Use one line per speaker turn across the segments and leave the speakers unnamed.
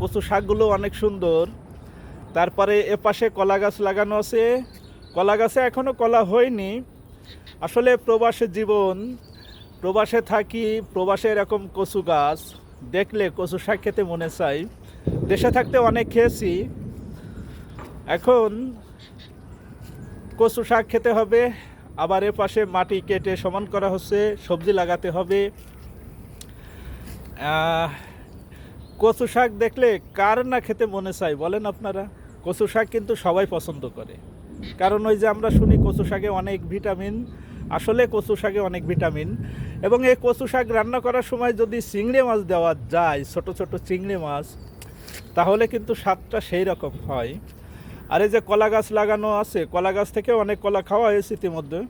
কচু শাকগুলো অনেক সুন্দর। তারপরে এ পাশে কলা গাছ লাগানো আছে। কলা গাছে এখনও কলা হয়নি। আসলে প্রবাসের জীবন, প্রবাসে থাকি, প্রবাসে এরকম কচু গাছ, দেখলে কচু শাক খেতে মনে চাই। দেশে থাকতে অনেক খেয়েছি। এখন কচু শাক খেতে হবে, আবার এ পাশে মাটি কেটে সমান করা হচ্ছে, সবজি লাগাতে হবে। কচু শাক দেখলে কার না খেতে মনে চাই বলেন আপনারা? কচু শাক কিন্তু সবাই পছন্দ করে। কারণ ওই যে আমরা শুনি কচু শাকে অনেক ভিটামিন, আসলে কচু শাকে অনেক ভিটামিন। এবং এই কচু শাক রান্না করার সময় যদি চিংড়ি মাছ দেওয়া যায়, ছোট ছোট চিংড়ি মাছ, তাহলে কিন্তু স্বাদটা সেই রকম হয়। আর এই যে কলা গাছ লাগানো আছে, কলা গাছ থেকে অনেক কলা খাওয়া হয়েছে ইতিমধ্যে।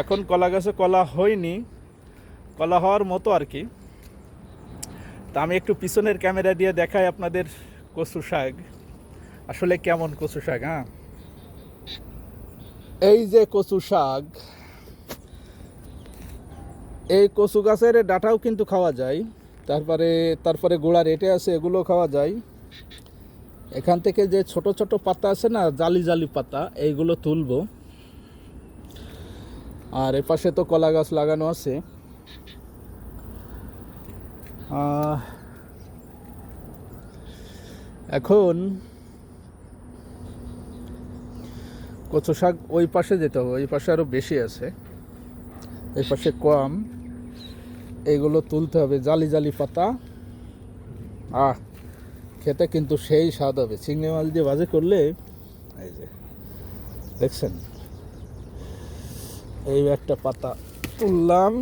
এখন কলা গাছে কলা হয়নি, কলা হওয়ার মতো আর কি। তা আমি একটু পিছনের ক্যামেরা দিয়ে দেখাই আপনাদের কচু শাক। আসলে কেমন কচু শাক হ্যাঁ? এই যে কচু শাক, এই কচু গাছের ডাঁটাও কিন্তু খাওয়া যায়। তারপরে তারপরে গোড়া রেটে আছে, এগুলো খাওয়া যায়। এখান থেকে যে ছোট ছোট পাতা আছে না, জালি জালি পাতা, এইগুলো তুলবো। আর এপাশে তো কলা গাছ লাগানো আছে। এখন কচু শাক ওই পাশে যেতে হবে, ওই পাশে আরও বেশি আছে। এই পাশে কম এইগুলো তুলতে হবে, জালি জালি পাতা। আহ, খেতে কিন্তু সেই স্বাদ হবে। চিংড়ি মাছ দিয়ে ভাজি করলে, এই যে, দেখছেন? এই একটা পাতা তুললাম।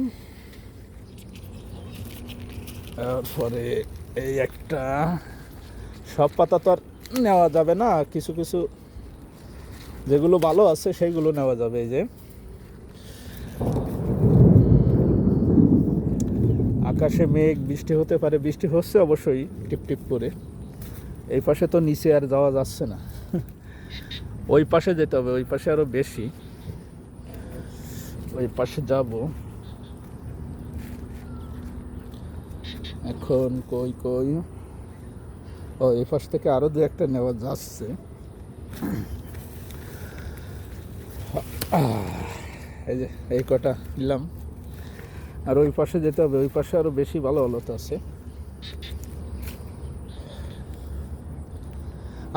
তারপরে এই একটা সব পাতা তো আর নেওয়া যাবে না, কিছু কিছু যেগুলো ভালো আছে সেইগুলো নেওয়া যাবে এই যে। আকাশে মেঘ, বৃষ্টি হতে পারে, বৃষ্টি হচ্ছে অবশ্যই টিপ টিপ করে। এই পাশে তো নিচে আর যাওয়া যাচ্ছে না। ওই পাশে যেতে হবে, ওই পাশে আরও বেশি। ওই পাশে যাব। এখন কই কই? ও, এই পাশ থেকে আরও দু একটা নেওয়া যাচ্ছে। এই যে, এই কটা নিলাম। আর ওই পাশে যেতে হবে, ওই পাশে আরও বেশি ভালো ভালো আছে।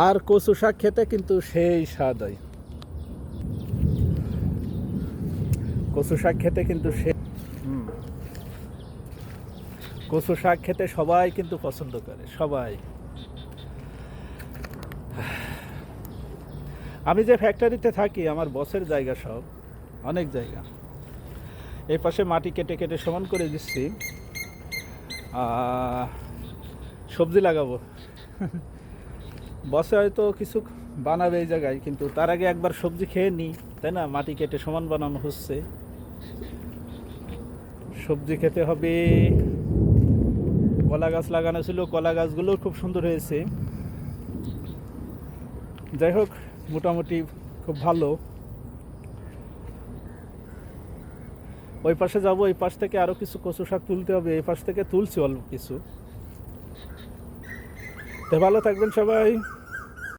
আর কচু শাক খেতে কিন্তু সেই স্বাদ হয় কচু শাক খেতে কিন্তু সে হুম। কচু শাক খেতে সবাই কিন্তু পছন্দ করে, সবাই। আমি যে ফ্যাক্টরিতে থাকি, আমার বসের জায়গা সব, অনেক জায়গা। এই পাশে মাটি কেটে কেটে সমান করে দিচ্ছি। সবজি লাগাবো। বসে হয়তো কিছু বানাবে এই জায়গায়, কিন্তু তার আগে একবার সবজি খেয়ে নিই, তাই না? মাটি কেটে সমান বানানো হচ্ছে। সবজি খেতে হবে কলা গাছ লাগানো ছিল, কলা গাছগুলো খুব সুন্দর হয়েছে। যাই হোক, মোটামুটি খুব ভালো। ওই পাশে যাব ওই পাশ থেকে আরও কিছু কচু শাক তুলতে হবে, এই পাশ থেকে তুলছি অল্প কিছু। তো ভালো থাকবেন সবাই।